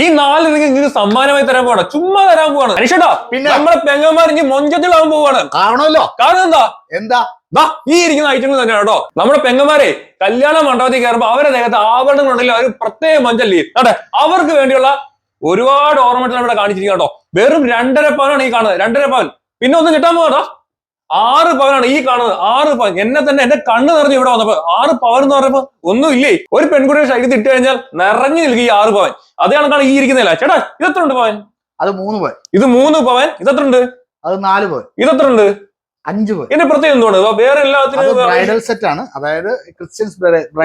ഈ നാല് നിങ്ങൾ ഇങ്ങനെ സമ്മാനമായി തരാൻ പോവാണ്. ചുമ്മാ തരാൻ പോവാണ്. മനുഷ്യടാ പിന്നെ? നമ്മളെ പെങ്ങന്മാർ ഇനി മൊഞ്ചത്തിലാവാൻ പോവാണ്. കാണുമല്ലോ കാരണം എന്താ? എന്താ? ദാ ഈ ഇരിക്കുന്ന ഐറ്റങ്ങൾ തന്നെയാണ് കേട്ടോ. നമ്മുടെ പെങ്ങന്മാരെ കല്യാണ മണ്ഡപത്തിൽ കയറുമ്പോൾ അവരെ ദേഹത്ത് ആഭരണങ്ങളുണ്ടെങ്കിൽ അവർ പ്രത്യേക മഞ്ചല്ലേ? അതെ അവർക്ക് വേണ്ടിയുള്ള ഒരുപാട് ഓർമ്മകൾ ഇവിടെ കാണിച്ചിരിക്കുക കേട്ടോ. വെറും രണ്ടര പവനാണ് ഈ കാണുന്നത്. രണ്ടര പവൻ പിന്നെ ഒന്നും കിട്ടാൻ പോകട്ടോ ആറ് പവനാണ് ഈ കാണുന്നത്. ആറ് പവൻ. എന്നെ തന്നെ എന്റെ കണ്ണ് നിറഞ്ഞു ഇവിടെ വന്നപ്പോ ആറ് പവൻ എന്ന് പറയുമ്പോ ഒന്നും ഇല്ലേ ഒരു പെൺകുട്ടിയുടെ ശരീരത്തിൽ ഇട്ട് കഴിഞ്ഞാൽ നിറഞ്ഞു നിൽക്കും ഈ ആറ് പവൻ. അതേ കണക്കാണ് ഈ ഇരിക്കുന്നില്ല ചേട്ടാ ഇതെത്ര ഉണ്ട് പവൻ? അത് മൂന്ന് പവൻ. ഇത് മൂന്ന് പവൻ. ഇതെത്ര ഉണ്ട്? അത് നാല് പവൻ. ഇതെത്ര ഉണ്ട്? അഞ്ച് പവൻ. ഇതിന്റെ പ്രത്യേകം എന്തുകൊണ്ട് വേറെ എല്ലാത്തിനും ബ്രൈഡൽ സെറ്റ് ആണ്. അതായത് ക്രിസ്ത്യൻസ്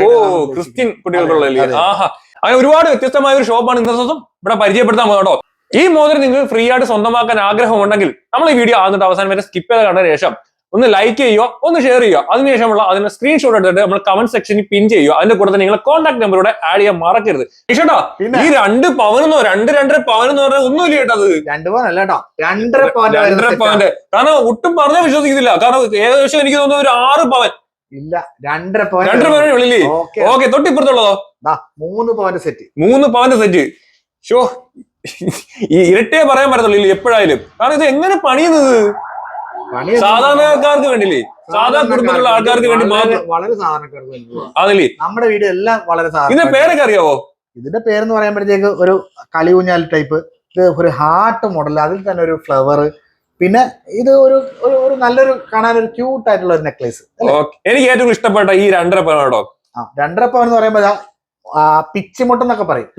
ഓ ക്രിസ്ത്യൻ കുട്ടികൾക്കുള്ള. ആഹാ. അങ്ങനെ ഒരുപാട് വ്യത്യസ്തമായ ഒരു ഷോപ്പാണ് ഇന്നത്തെ ദിവസം. ഇവിടെ പരിചയപ്പെടുത്താൻ കേട്ടോ. ഈ മോതിരം നിങ്ങൾ ഫ്രീ ആയിട്ട് സ്വന്തമാക്കാൻ ആഗ്രഹമുണ്ടെങ്കിൽ നമ്മൾ ഈ വീഡിയോ ആകുന്നിട്ട് അവസാനം വരെ സ്കിപ്പ് ചെയ്ത് കണ്ട ശേഷം ഒന്ന് ലൈക്ക് ചെയ്യുക ഒന്ന് ഷെയർ ചെയ്യുക. അതിനുശേഷമുള്ള അതിന്റെ സ്ക്രീൻഷോട്ട് എടുത്തിട്ട് നമ്മൾ കമന്റ് സെക്ഷനിൽ പിൻ ചെയ്യുക. അതിന്റെ കൂടെ തന്നെ നിങ്ങളെ കോൺടാക്ട് നമ്പറോടെ ആഡ് ചെയ്യാൻ മറക്കരുത്. ചേട്ടാ ഈ രണ്ട് പവനെന്നോ രണ്ട് രണ്ടര പവനെന്ന് പറഞ്ഞാൽ ഒന്നുമില്ല കേട്ടത് അത്. രണ്ടു പവൻ അല്ല കേട്ടോ. രണ്ടര പവൻ രണ്ടര പവന്റെ കാരണം ഒട്ടും പറഞ്ഞാൽ വിശ്വസിക്കുന്നില്ല കാരണം ഏകദേശം എനിക്ക് തോന്നുന്നു ഒരു ആറ് പവൻ ഇല്ല രണ്ടര പവൻ രണ്ടര പവൻ വെളിയില്ലേ ഓക്കെ ഓക്കെ തൊട്ടിപ്പുറത്തുള്ളതോ? മൂന്ന് പവന്റെ സെറ്റ് മൂന്ന് പവന്റെ സെറ്റ് ഷോ ഈ ഇരട്ടേ പറയാൻ പറ്റത്തുള്ളൂ എപ്പോഴായാലും. കാരണം ഇത് എങ്ങനെ പണിയുന്നത്? പണി സാധാരണക്കാർക്ക് വേണ്ടില്ലേ സാധാരണ കുടുംബത്തിലുള്ള ആൾക്കാർക്ക് വേണ്ടി വളരെ- സാധാരണക്കാർക്ക് വേണ്ടി അതല്ലേ നമ്മുടെ വീട് എല്ലാം വളരെ ഇതിന്റെ സാധാരണ പേരൊക്കെ അറിയാവോ? ഇതിന്റെ പേരെന്ന് പറയുമ്പോഴത്തേക്ക് ഒരു കളിയൂഞ്ഞാൽ ടൈപ്പ്. ഇത് ഒരു ഹാർട്ട് മോഡൽ അതിൽ തന്നെ ഒരു ഫ്ലവർ പിന്നെ ഇത് ഒരു ഒരു- നല്ലൊരു കാണാൻ ഒരു ക്യൂട്ട് ആയിട്ടുള്ള ഒരു നെക്ലേസ് എനിക്ക് ഏറ്റവും ഇഷ്ടപ്പെട്ട ഈ രണ്ടര പവൻ കേട്ടോ ആ രണ്ടര പവൻ എന്ന് പറയുമ്പോൾ പിച്ചിമുട്ടം എന്നൊക്കെ പറയും.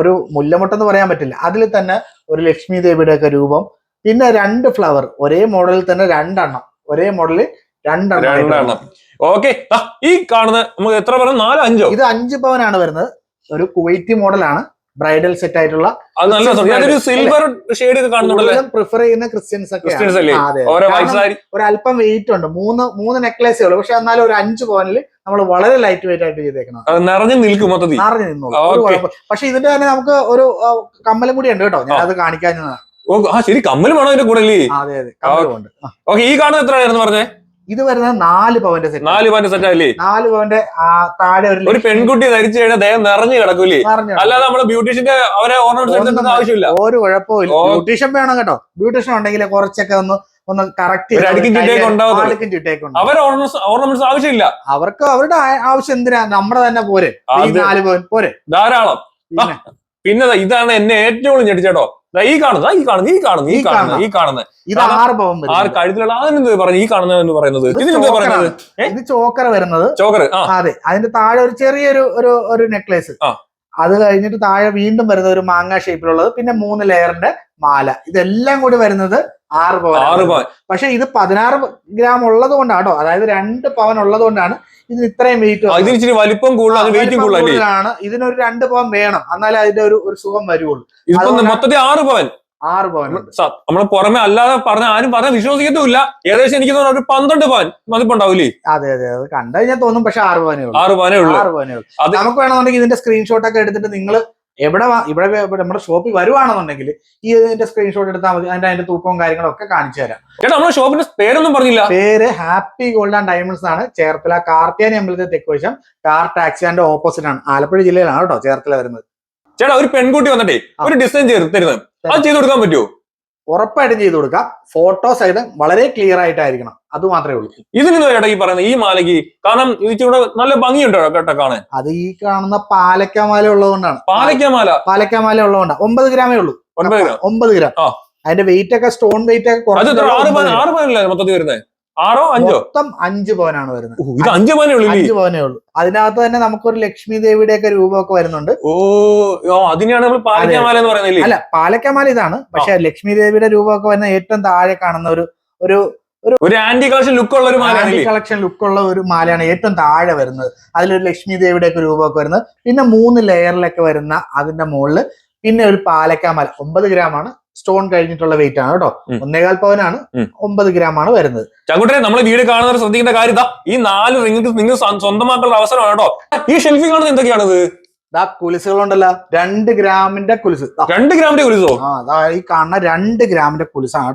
ഒരു മുല്ലമുട്ടം എന്ന് പറയാൻ പറ്റില്ല. അതിൽ തന്നെ ഒരു ലക്ഷ്മി ദേവിയുടെ ഒക്കെ രൂപം പിന്നെ രണ്ട് ഫ്ലവർ ഒരേ മോഡലിൽ തന്നെ രണ്ടെണ്ണം. ഒരേ മോഡലിൽ രണ്ടെണ്ണം ഓക്കെ ഈ കാണുന്ന നമുക്ക് എത്ര പറഞ്ഞു നാലോ അഞ്ചോ? ഇത് അഞ്ച് പവനാണ് വരുന്നത്. ഒരു കുവൈറ്റി മോഡലാണ് ബ്രൈഡൽ സെറ്റ് ആയിട്ടുള്ള. സിൽവർ ഷെയ്ഡ് പ്രിഫർ ചെയ്യുന്ന ക്രിസ്ത്യൻസ് ഒക്കെ ഒരു അല്പം വെയിറ്റ് ഉണ്ട്. മൂന്ന് മൂന്ന് നെക്ലേസുകൾ പക്ഷെ എന്നാലും ഒരു അഞ്ച് പവനിൽ നമ്മൾ വളരെ ലൈറ്റ് വെയിറ്റ് ആയിട്ട് ചെയ്തേക്കണം നിറഞ്ഞു നിൽക്കും മൊത്തത്തിൽ. നിറഞ്ഞു നിന്നോളൂ. പക്ഷെ ഇതിന്റെ തന്നെ നമുക്ക് ഒരു കമ്മലും കൂടി ഉണ്ട് കേട്ടോ. ഞാൻ അത് കാണിക്കാൻ ഓ, ആ ശരി കമ്മലും വേണോ ഇതിന്റെ കൂടെ അതെ അതെ. കമ്മലുണ്ട്. ഓക്കെ. ഈ കാണുന്നത് എത്രയായിരുന്നു പറഞ്ഞേ? ഇത് വരുന്നത് നാല് പവന്റെ സെറ്റ് നാല് പവന്റെ സെറ്റ് അല്ലേ നാല് പവന്റെ താഴെ ഒരു ഒരു പെൺകുട്ടി ധരിച്ചു കഴിഞ്ഞാൽ ദേഹം നിറഞ്ഞു കിടക്കൂലേ അല്ല അല്ലാതെ നമ്മൾ ബ്യൂട്ടീഷ്യന്റെ അവരെ ഓർണമെന്റ്സ് ആവശ്യമില്ല. ഒരു കുഴപ്പമില്ല. ബ്യൂട്ടീഷ്യൻ വേണം കേട്ടോ. ബ്യൂട്ടീഷ്യൻ ഉണ്ടെങ്കിൽ കുറച്ചൊക്കെ ഒന്ന് ഒന്ന് കറക്റ്റ് ഓർണമെന്റ്സ് ആവശ്യമില്ല. അവർക്ക് അവരുടെ ആവശ്യം എന്തിനാ? നമ്മുടെ തന്നെ പോരെ. നാല് പവൻ പോരെ. ധാരാളം. പിന്നെ? ഇതാണ് എന്നെ ഏറ്റവും കൂടുതൽ ഞെട്ടിച്ചേട്ടോ. ഈ കാണുന്നത് ഈ കാണുന്നത് ഈ കാണുന്നത് ഈ കാണുന്ന ഈ കാണുന്നത്. ഇത് ആറ് പവൻ ആറ് കഴുത്തിലുള്ള അതിനെന്ത് പറഞ്ഞു? ഈ കാണുന്ന എന്ന് പറയുന്നത്? ഇത് ഇതിനെന്താ പറയുന്നത്? ഇത് ചോക്കർ വരുന്നത്. ചോക്കർ അതെ. അതിന്റെ താഴെ ഒരു ചെറിയൊരു ഒരു ഒരു നെക്ലേസ്. അത് കഴിഞ്ഞിട്ട് താഴെ വീണ്ടും വരുന്നത് ഒരു മാങ്ങ ഷേപ്പിലുള്ളത് പിന്നെ മൂന്ന് ലെയറിന്റെ മാല. ഇതെല്ലാം കൂടി വരുന്നത് ആറ് പവൻ ആറ് പവൻ. പക്ഷെ ഇത് പതിനാറ് ഗ്രാം ഉള്ളത് കൊണ്ടാണ് കേട്ടോ അതായത് രണ്ട് പവൻ ഉള്ളത് കൊണ്ടാണ് ഇതിന് ഇത്രയും വെയിറ്റ് ഇച്ചിരി വലിപ്പം കൂടുതലാണ്. ഇതിനൊരു രണ്ട് പവൻ വേണം. എന്നാലേ അതിന്റെ ഒരു ഒരു സുഖം വരുള്ളൂ മൊത്തത്തിൽ ആറ് പവൻ. ആറ് പവൻ നമ്മൾ നമ്മൾ പുറമെ അല്ലാതെ പറഞ്ഞ ആരും പറഞ്ഞ വിശ്വസിക്കത്തുമില്ല. ഏകദേശം എനിക്ക് തോന്നുന്നു ഒരു പന്ത്രണ്ട് പവൻ മതിപ്പുണ്ടാവൂലേ അതെ അതെ അത് കണ്ടു കഴിഞ്ഞാൽ തോന്നും പക്ഷെ ആറ് പവനേ ഉള്ളൂ. ആറ് പവനേ ഉള്ളൂ. ആറ് പവനേ ഉള്ളൂ. നമുക്ക് വേണമെന്നുണ്ടെങ്കിൽ ഇതിന്റെ സ്ക്രീൻഷോട്ട് ഒക്കെ എടുത്തിട്ട് നിങ്ങൾ എവിടെ ഇവിടെ നമ്മുടെ ഷോപ്പിൽ വരുവാണെന്നുണ്ടെങ്കിൽ ഈ ഇതിന്റെ സ്ക്രീൻഷോട്ട് എടുത്താൽ മതി. അതിന്റെ അതിന്റെ തൂക്കവും കാര്യങ്ങളും ഒക്കെ കാണിച്ചു തരാം. ചേട്ടാ നമ്മുടെ ഷോപ്പിന്റെ പേരൊന്നും പറഞ്ഞില്ല. പേര് ഹാപ്പി ഗോൾഡ് ആൻഡ് ഡയമണ്ട്സ് ആണ്. ചേർത്തല കാർത്തിയാനി അമ്പലത്തെ തെക്കുവശം. കാർ ടാക്സിന്റെ ഓപ്പോസിറ്റ് ആണ്. ആലപ്പുഴ ജില്ലയിലാണ് കേട്ടോ ചേർത്തല വരുന്നത്. ചേട്ടാ ഒരു പെൺകുട്ടി വന്നിട്ടേ ഒരു ഡിസൈൻ ചെയ്ത് തരുന്നത്. അത് ചെയ്ത് കൊടുക്കാൻ പറ്റുമോ ഉറപ്പായിട്ടും ചെയ്തു കൊടുക്കാം. ഫോട്ടോ സഹിതം വളരെ ക്ലിയർ ആയിട്ടായിരിക്കണം. അത് മാത്രമേ ഉള്ളൂ. ഇതിന് ചേട്ടാ ഈ പറയുന്നത് ഈ മാലയ്ക്ക് കാരണം ഇതിച്ചൂടെ നല്ല ഭംഗിയുണ്ടോ കേട്ടോ കാണാൻ. അത് ഈ കാണുന്ന പാലക്കാമാല ഉള്ളതുകൊണ്ടാണ്. പാലക്കാമാല മാല. പാലക്കാമാല ഉള്ളതുകൊണ്ടാണ്. ഒമ്പത് ഗ്രാമേ ഉള്ളൂ. ഒമ്പത് ഗ്രാം. ഒമ്പത് ഗ്രാം. അതിന്റെ വെയിറ്റ് ഒക്കെ സ്റ്റോൺ വെയിറ്റ് ഒക്കെ കുറച്ച്. ആറ് പവനല്ലേ മൊത്തത്തിൽ വരുന്നത്? ആറോ അഞ്ചോ? മൊത്തം അഞ്ച് പവനാണ് വരുന്നത്. ഇത് അഞ്ച് പവനേ ഉള്ളൂ? അഞ്ച് പവനേ ഉള്ളൂ. അതിനകത്ത് തന്നെ നമുക്കൊരു ലക്ഷ്മി ദേവിയുടെ ഒക്കെ രൂപമൊക്കെ വരുന്നുണ്ട്. ഓ അതിനാണ് അതിനെയാണ് നമ്മൾ എന്ന് പറയുന്നത് അല്ല? പാലക്കാമാല ഇതാണ്. പക്ഷെ ലക്ഷ്മി ദേവിയുടെ രൂപമൊക്കെ വരുന്ന ഏറ്റവും താഴെ കാണുന്ന ഒരു ഒരു ഒരു ആന്റി കളക്ഷൻ ലുക്ക് ഉള്ള ഒരു ആന്റി കളക്ഷൻ ലുക്ക് ഉള്ള ഒരു മാലയാണ് ഏറ്റവും താഴെ വരുന്നത്. അതിലൊരു ലക്ഷ്മി ദേവിയുടെ ഒക്കെ രൂപമൊക്കെ വരുന്നത്. പിന്നെ മൂന്ന് ലെയറിലൊക്കെ വരുന്ന അതിന്റെ മുകളിൽ പിന്നെ ഒരു പാലക്കാമല. ഒമ്പത് ഗ്രാം ആണ്. സ്റ്റോൺ കഴിഞ്ഞിട്ടുള്ള വെയിറ്റ് ആണ് കേട്ടോ. ഒന്നേകാൽ പവനാണ് ഒമ്പത് ഗ്രാം ആണ് വരുന്നത്. ചങ്കുട്ടനെ നമ്മളെ വീട് കാണുന്നവർ ശ്രദ്ധിക്കേണ്ട കാര്യം ഇതാ ഈ നാല് റിങ്ങൾക്ക് നിങ്ങൾ സ്വന്തമാക്കുള്ള സ്വന്തമാക്കാനുള്ള അവസരമാണ് കേട്ടോ. ഈ ഷെൽഫി കാണുന്നത് എന്തൊക്കെയാണത്? ദാ കുലിസുകളുണ്ടല്ലോ രണ്ട് ഗ്രാമിന്റെ കുലിസ്. രണ്ട് ഗ്രാമിന്റെ കുലിസോ? ആ ഈ കാണുന്ന രണ്ട് ഗ്രാമിന്റെ കുലിസാണ്.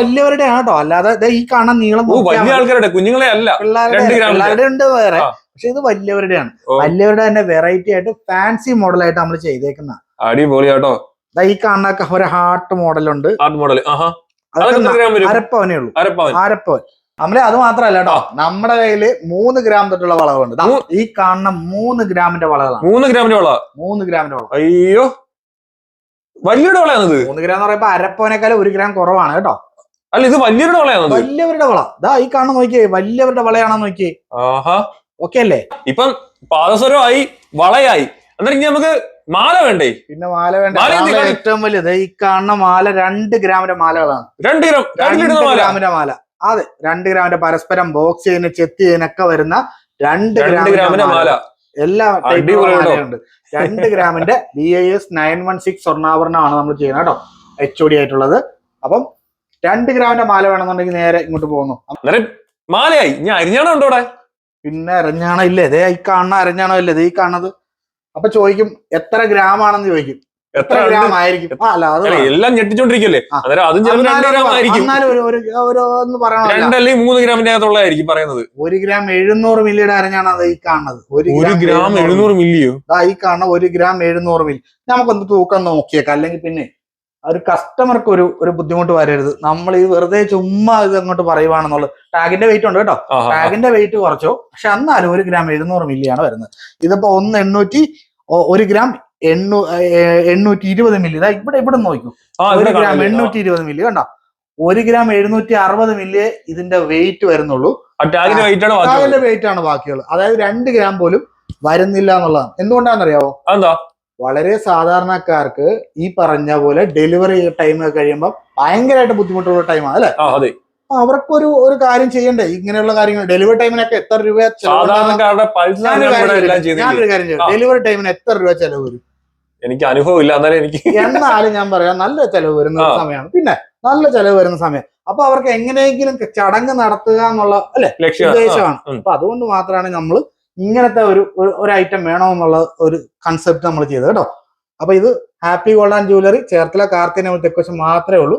വലിയവരുടെ ആണ് കേട്ടോ. അല്ലാതെ ഈ കാണുന്ന നീളം വലിയ ആൾക്കാരുടെ കുഞ്ഞുങ്ങളെ അല്ല പിള്ളേരുടെ ഉണ്ട് വേറെ പക്ഷെ ഇത് വലിയവരുടെയാണ്. വലിയവരുടെ തന്നെ വെറൈറ്റി ആയിട്ട് ഫാൻസി മോഡലായിട്ട് നമ്മൾ ചെയ്തേക്കുന്ന അടിപൊളി കേട്ടോ ഈ കാണുന്ന ഒരു ഹാർട്ട് മോഡലുണ്ട് ആർട്ട് മോഡൽ അരപ്പവനേ ഉള്ളൂ. അരപ്പവൻ. നമ്മളെ അത് മാത്രല്ല കേട്ടോ. നമ്മുടെ കയ്യിൽ മൂന്ന് ഗ്രാം തൊട്ടുള്ള വളവുണ്ട്. ഈ കാണുന്ന മൂന്ന് ഗ്രാമിന്റെ വളകളാണ്. മൂന്ന് ഗ്രാമിന്റെ വള? മൂന്ന് ഗ്രാമിന്റെ വളവ് അയ്യോ. വലിയൊരു വളയാണത്. മൂന്ന് ഗ്രാം എന്ന് പറയുമ്പോ അരപ്പവനേക്കാൾ ഒരു ഗ്രാം കുറവാണ് കേട്ടോ. അല്ല ഇത് വലിയൊരു വളയാണ് വലിയവരുടെ വള. ദാ ഈ കാണുന്ന നോക്കിയേ വലിയവരുടെ വളയാണെന്ന് നോക്കിയേ. ആഹാ. ഓക്കെ അല്ലേ? ഇപ്പം പാദസരമായി വളയായി. അന്നേരം ഇനി നമുക്ക് മാല വേണ്ടേ? പിന്നെ മാല വേണ്ടേ? ഏറ്റവും വലിയത് ഈ കാണുന്ന മാല രണ്ട് ഗ്രാമിന്റെ മാലകളാണ്. രണ്ട് ഗ്രാം രണ്ട് ഗ്രാമിന്റെ മാല. അതെ രണ്ട് ഗ്രാമിന്റെ പരസ്പരം ബോക്സ് ചെയ്യുന്ന ചെത്തി ചെയ്യുന്നൊക്കെ വരുന്ന രണ്ട് ഗ്രാമിന്റെ മാല. എല്ലാ. മാലയുണ്ട്. രണ്ട് ഗ്രാമിന്റെ B I S nine one six സ്വർണാഭരണമാണ് നമ്മൾ ചെയ്യുന്നത് കേട്ടോ. എച്ച് ഒ ഡി ആയിട്ടുള്ളത്. അപ്പം രണ്ട് ഗ്രാമിന്റെ മാല വേണമെന്നുണ്ടെങ്കിൽ നേരെ ഇങ്ങോട്ട് പോകുന്നു. മാലയായി. ഞാൻ അരിഞ്ഞാണോ ഉണ്ടോ പിന്നെ അരഞ്ഞാണോ ഇല്ലേ? ഇതേ ഈ കാണുന്ന അരഞ്ഞാണോ ഇല്ലേ? ഇത് ഈ കാണുന്നത്. അപ്പൊ ചോദിക്കും എത്ര ഗ്രാം ആണെന്ന് ചോദിക്കും. എത്ര ഗ്രാം ആയിരിക്കും അല്ല അത് എല്ലാം ഞെട്ടിച്ചോണ്ടിരിക്കല്ലേ. അന്നേരം അതും ചിലപ്പോൾ രണ്ട് ഗ്രാം ആയിരിക്കും എന്നാലും ഒരു ഒരു ഒരു ഒന്ന് പറയണമല്ല. രണ്ടല്ലെങ്കിൽ മൂന്ന് ഗ്രാമിന്റെ അകത്തുള്ളതായിരിക്കും പറയുന്നത്. ഒരു ഗ്രാം എഴുന്നൂറ് മില്ലിയുടെ അരഞ്ഞാണ് അത് ഈ കാണുന്നത്. ഒരു ഗ്രാം എഴുന്നൂറ് മില്ലിയോ? ഈ കാണുന്ന ഒരു ഗ്രാം എഴുന്നൂറ് മില്ലി. നമുക്കൊന്ന് തൂക്കം നോക്കിയേക്കാം. അല്ലെങ്കിൽ പിന്നെ ഒരു കസ്റ്റമർക്ക് ഒരു ഒരു ബുദ്ധിമുട്ട് വരരുത്. നമ്മൾ ഈ വെറുതെ ചുമ്മാ ഇത് അങ്ങോട്ട് പറയുവാണെന്നുള്ളത് ടാഗിന്റെ വെയിറ്റ് ഉണ്ട് കേട്ടോ. ടാഗിന്റെ വെയിറ്റ് കുറച്ചോ. പക്ഷെ എന്നാലും ഒരു ഗ്രാം എഴുന്നൂറ് മില്ലിയാണ് വരുന്നത്. ഇതിപ്പോ ഒന്ന് എണ്ണൂറ്റി ഒരു ഗ്രാം എണ്ണൂ എണ്ണൂറ്റി ഇരുപത് മില്ലി ഇതാ ഇവിടെ ഇവിടെ നോക്കൂ. ഒരു ഗ്രാം? എണ്ണൂറ്റി ഇരുപത് മില്ലി കണ്ടോ? ഒരു ഗ്രാം എഴുന്നൂറ്റി അറുപത് മില്ലി ഇതിന്റെ വെയിറ്റ് വരുന്നുള്ളൂ. ടാഗിന്റെ വെയിറ്റ് ആണ് ബാക്കിയുള്ളത്. അതായത് രണ്ട് ഗ്രാം പോലും വരുന്നില്ല എന്നുള്ളതാണ്. എന്തുകൊണ്ടാണെന്നറിയാവോ? അതെന്താ? വളരെ സാധാരണക്കാർക്ക് ഈ പറഞ്ഞ പോലെ ഡെലിവറി ടൈം കഴിയുമ്പോൾ ഭയങ്കരമായിട്ട് ബുദ്ധിമുട്ടുള്ള ടൈമാണ് അല്ലേ? അതെ. അവർക്കൊരു ഒരു കാര്യം ചെയ്യണ്ടേ? ഇങ്ങനെയുള്ള കാര്യങ്ങൾ ഡെലിവറി ടൈമിനൊക്കെ എത്ര രൂപ ഞാനൊരു കാര്യം ചെയ്യാം ഡെലിവറി ടൈമിന് എത്ര രൂപ ചെലവ് വരും? എനിക്ക് അനുഭവം ഇല്ല എന്നാലും എനിക്ക് എന്നാലും ഞാൻ പറയാം നല്ല ചെലവ് വരുന്ന സമയമാണ്. പിന്നെ നല്ല ചെലവ് വരുന്ന സമയം. അപ്പൊ അവർക്ക് എങ്ങനെയെങ്കിലും ചടങ്ങ് നടത്തുക എന്നുള്ള അല്ലെ? ഉദ്ദേശമാണ്. അപ്പൊ അതുകൊണ്ട് മാത്രമാണ് നമ്മൾ ഇങ്ങനത്തെ ഒരു ഒരു- ഐറ്റം വേണമെന്നുള്ള ഒരു കൺസെപ്റ്റ് നമ്മൾ ചെയ്തത് കേട്ടോ. അപ്പൊ ഇത് happy gold and jewellery Cherthala കാർത്തിന തെക്കുവശം മാത്രമേ ഉള്ളൂ.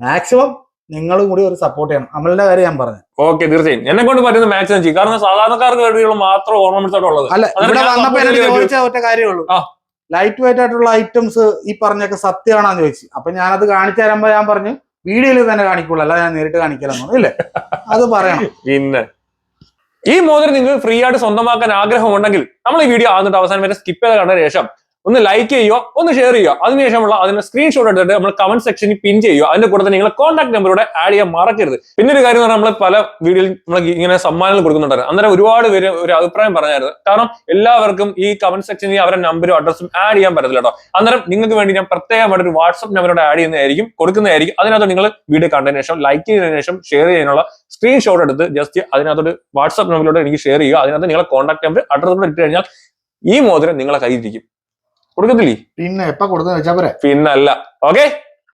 മാക്സിമം നിങ്ങളും കൂടി ഒരു സപ്പോർട്ട് ചെയ്യണം. അമലിന്റെ കാര്യം ഞാൻ പറഞ്ഞു. ഓക്കെ തീർച്ചയായും. എന്നെ കൊണ്ട് പറ്റുന്ന മാക്സിമം ചെയ്യും. കാരണം സാധാരണക്കാർക്ക് വേണ്ടിയുള്ള മാത്രം ഓർണമെന്റ്സ് അല്ല ഇവിടെ വന്നപ്പോൾ എന്നോട് ചോദിച്ച ഒറ്റ കാര്യമുള്ളൂ ലൈറ്റ് വെയിറ്റ് ആയിട്ടുള്ള ഐറ്റംസ് ഈ പറഞ്ഞൊക്കെ സത്യമാണെന്ന് ചോദിച്ചു. അപ്പൊ ഞാനത് കാണിച്ചു തരുമ്പോ ഞാൻ പറഞ്ഞു വീഡിയോയിൽ തന്നെ കാണിക്കുള്ളൂ. അല്ല ഞാൻ നേരിട്ട് കാണിക്കലെന്നു ഇല്ലേ. അത് പറയണം. പിന്നെ? ഈ മോതിരം നിങ്ങൾ ഫ്രീ ആയിട്ട് സ്വന്തമാക്കാൻ ആഗ്രഹമുണ്ടെങ്കിൽ നമ്മൾ ഈ വീഡിയോ ആകുന്നിട്ട് അവസാനം വരെ സ്കിപ്പ് ചെയ്ത് കണ്ട ശേഷം ഒന്ന് ലൈക്ക് ചെയ്യുക ഒന്ന് ഷെയർ ചെയ്യുക. അതിനുശേഷമുള്ള അതിന്റെ സ്ക്രീൻഷോട്ട് എടുത്തിട്ട് നമ്മൾ കമന്റ് സെക്ഷനിൽ പിൻ ചെയ്യുക. അതിന്റെ കൂടെ തന്നെ നിങ്ങളെ കോൺടാക്ട് നമ്പറോടെ ആഡ് ചെയ്യാൻ മറക്കരുത്. പിന്നെ ഒരു കാര്യം നമ്മൾ പല വീഡിയോയിൽ നമ്മൾ ഇങ്ങനെ സമ്മാനങ്ങൾ കൊടുക്കുന്നുണ്ടായിരുന്നു അന്നേരം ഒരുപാട് പേര് ഒരു അഭിപ്രായം പറഞ്ഞായിരുന്നു. കാരണം എല്ലാവർക്കും ഈ കമന്റ് സെക്ഷനിൽ അവരുടെ നമ്പറും അഡ്രസ്സും ആഡ് ചെയ്യാൻ പറ്റില്ല കേട്ടോ. അന്നേരം നിങ്ങൾക്ക് വേണ്ടി ഞാൻ പ്രത്യേകമായിട്ട് ഒരു വാട്സ്ആപ്പ് നമ്പറോടെ ആഡ് ചെയ്യുന്നതായിരിക്കും കൊടുക്കുന്നതായിരിക്കും. അതിനകത്ത് നിങ്ങൾ വീഡിയോ കണ്ടതിന് ശേഷം ലൈക്ക് ചെയ്തതിനു ശേഷം ഷെയർ ചെയ്യാനുള്ള സ്ക്രീൻഷോട്ട് എടുത്ത് ജസ്റ്റ് അതിനകത്തോട് വാട്സ്ആപ്പ് നമ്പറിലൂടെ എനിക്ക് ഷെയർ ചെയ്യുക. അതിനകത്ത് നിങ്ങളെ കോൺടാക്ട് നമ്പർ അഡ്രസ്സോടെ ഇട്ട് കഴിഞ്ഞാൽ ഈ മോതിരം നിങ്ങളെ കയ്യിലിരിക്കും. കൊടുക്കത്തില്ലേ? പിന്നെ എപ്പ വെച്ചാ പോരെ. പിന്നല്ല. ഓക്കെ